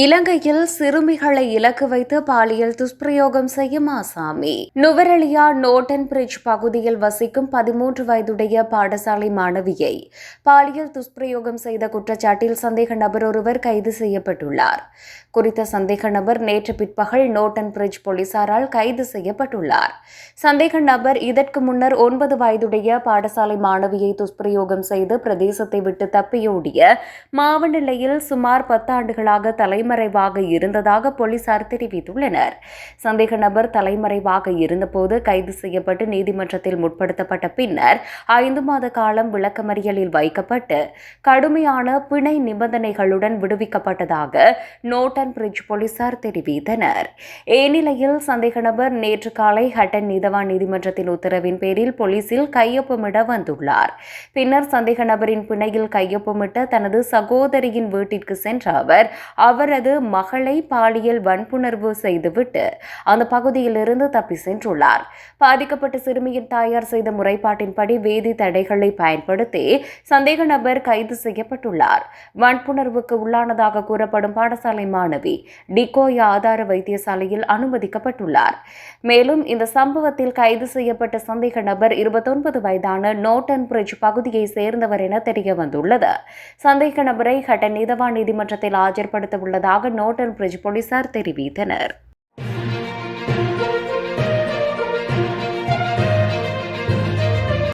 இலங்கையில் சிறுமிகளை இலக்கு வைத்து பாலியல் துஷ்பிரயோகம் செய்யும் ஆசாமி. நுவரெலியா நோட்டன் பிரிட்ஜ் பகுதியில் வசிக்கும் பதிமூன்று வயதுடைய பாடசாலை மாணவியை பாலியல் துஷ்பிரயோகம் செய்த குற்றச்சாட்டில் சந்தேக நபர் ஒருவர் கைது செய்யப்பட்டுள்ளார். குறித்த சந்தேக நபர் நேற்று பிற்பகல் நோட்டன் பிரிட்ஜ் போலீசாரால் கைது செய்யப்பட்டுள்ளார். சந்தேக நபர் இதற்கு முன்னர் ஒன்பது வயதுடைய பாடசாலை மாணவியை துஷ்பிரயோகம் செய்து பிரதேசத்தை விட்டு தப்பியோடிய மாவ நிலையில் சுமார் பத்தாண்டுகளாக தலைமறைவாக இருந்ததாக போலீசார் தெரிவித்துள்ளனர். சந்தேக நபர் தலைமறைவாக இருந்தபோது கைது செய்யப்பட்டு நீதிமன்றத்தில் முற்படுத்தப்பட்ட பின்னர் ஐந்து மாத காலம் விளக்கமறியலில் வைக்கப்பட்டு கடுமையான பிணை நிபந்தனைகளுடன் விடுவிக்கப்பட்டதாக நோட்டன் பிரிட்ஜ் போலீசார் தெரிவித்தனர். இந்நிலையில் சந்தேக நபர் நேற்று காலை ஹட்டன் நீதவான் நீதிமன்றத்தின் உத்தரவின் பேரில் போலீசில் கையொப்பமிட வந்துள்ளார். பின்னர் சந்தேக நபரின் பிணையில் கையொப்பமிட்ட தனது சகோதரியின் வீட்டிற்கு சென்ற அவர் அவரது மகளை பாலியல் வன்புணர்வு செய்துவிட்டு அந்த பகுதியிலிருந்து தப்பி சென்றுள்ளார். பாதிக்கப்பட்ட சிறுமியின் தாயார் செய்த முறைப்பாட்டின்படி வேதி தடைகளை பயன்படுத்தி சந்தேக நபர் கைது செய்யப்பட்டுள்ளார். வன்புணர்வுக்கு உள்ளானதாக கூறப்படும் பாடசாலை மாணவி டிகோயா ஆதார வைத்தியசாலையில் அனுமதிக்கப்பட்டுள்ளார். மேலும் இந்த சம்பவத்தில் கைது செய்யப்பட்ட சந்தேக நபர் இருபத்தொன்பது வயதான நோட்டன் பிரிட்ஜ் பகுதியை சேர்ந்தவர் என தெரிய வந்துள்ளது சந்தேக நபரை ஹட்டன் நீதவான் நீதிமன்றத்தில் ஆஜர்படுத்த உள்ளது உள்ளதாக நோட்டன் பிரிட்ஜ் போலீசார் தெரிவித்தனர்.